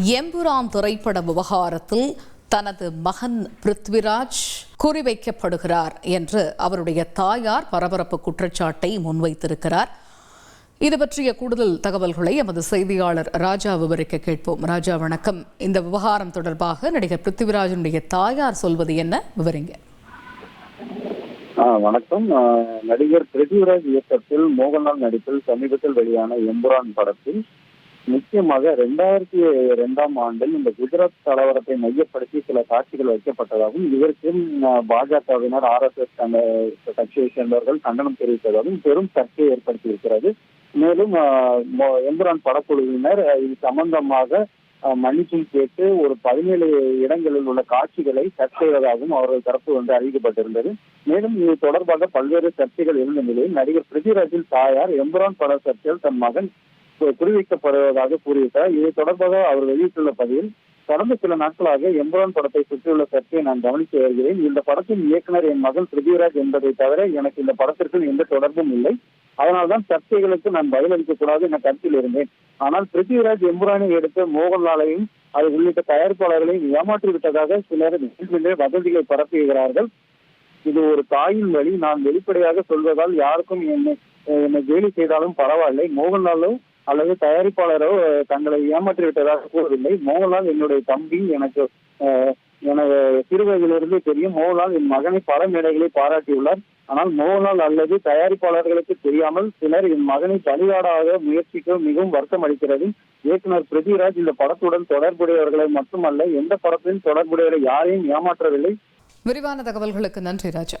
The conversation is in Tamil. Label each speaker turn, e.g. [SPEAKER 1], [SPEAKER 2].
[SPEAKER 1] எம்புரான் திரைப்பட விவகாரத்தில் தனது மகன் பிருத்விராஜ் குறிவைக்கப்படுகிறார் என்று அவருடைய தாயார் பரபரப்பு குற்றச்சாட்டை முன்வைத்திருக்கிறார். இது பற்றிய கூடுதல் தகவல்களை எமது செய்தியாளர் ராஜா விவரிக்க கேட்போம். ராஜா வணக்கம். இந்த விவகாரம் தொடர்பாக நடிகர் பிருத்திவிராஜனுடைய தாயார் சொல்வது என்ன? விவரிங்க.
[SPEAKER 2] வணக்கம். நடிகர் பிருத்திவிராஜ் இயக்கத்தில் மோகன்லால் நடிப்பில் சமீபத்தில் வெளியான எம்புரான் படத்தில் முக்கியமாக ரெண்டாயிரத்தி ரெண்டாம் ஆண்டில் இந்த குஜராத் கலவரத்தை மையப்படுத்தி சில காட்சிகள் வைக்கப்பட்டதாகவும் இதற்கும் பாஜகவினர் ஆர் எஸ் எஸ் கட்சியை சேர்ந்தவர்கள் கண்டனம் தெரிவித்ததாகவும் பெரும் சர்ச்சையை ஏற்படுத்தியிருக்கிறது. மேலும் எம்புரான் படக்குழுவினர் இது சம்பந்தமாக ஆ, மன்னிப்பும் கேட்டு ஒரு பதினேழு இடங்களில் உள்ள காட்சிகளை கட் செய்வதாகவும் அவர்கள் தரப்பு வந்து அறிவிக்கப்பட்டிருந்தது. மேலும் இது தொடர்பாக பல்வேறு சர்ச்சைகள் இருந்த நிலையில் நடிகர் பிருத்திவிராஜின் தாயார் எம்புரான் பட சர்ச்சையில் தன் மகன் குறிவைக்கப்படுவதாக கூறியிருக்கிறார். இது தொடர்பாக அவர் வெளியிட்டுள்ள பதிவில் கடந்த சில நாட்களாக எம்பரான் படத்தை சுற்றியுள்ள சர்ச்சையை நான் கவனித்து வருகிறேன். இந்த படத்தின் இயக்குனர் என் மகன் பிருத்திவிராஜ் என்பதை தவிர எனக்கு இந்த படத்திற்கு எந்த தொடர்பும் இல்லை. அதனால்தான் சர்ச்சைகளுக்கு நான் பதிலளிக்க கூடாது என கருத்தில் இருந்தேன். ஆனால் பிருத்திவிராஜ் எம்புரானை எடுத்த மோகன்லாலையும் அது உள்ளிட்ட தயாரிப்பாளர்களையும் ஏமாற்றி விட்டதாக சிலர் மேல்மேலே வதந்திகளை பரப்புகிறார்கள். இது ஒரு தாயின் வழி. நான் வெளிப்படையாக சொல்வதால் யாருக்கும் என்னை என்னை கேலி செய்தாலும் பரவாயில்லை. மோகன்லாலும் அல்லது தயாரிப்பாளரோ தங்களை ஏமாற்றி விட்டதாக கூறவில்லை. மோகன்லால் என்னுடைய தம்பி எனக்கு எனது எனக்கு சிறு வயதிலிருந்து தெரியும். மோகன்லால் என் மகனை பல மேடைகளை பாராட்டியுள்ளார். ஆனால் மோகன்லால் அல்லது தயாரிப்பாளர்களுக்கு தெரியாமல் சிலர் என் மகனை பலியாடாக முயற்சிக்க மிகவும் வருத்தம் அளிக்கிறது. இயக்குனர் பிருத்திவிராஜ் இந்த படத்துடன் தொடர்புடையவர்களை மட்டுமல்ல எந்த படத்திலும் தொடர்புடையவரை யாரையும் ஏமாற்றவில்லை.
[SPEAKER 1] விரிவான தகவல்களுக்கு நன்றி ராஜா.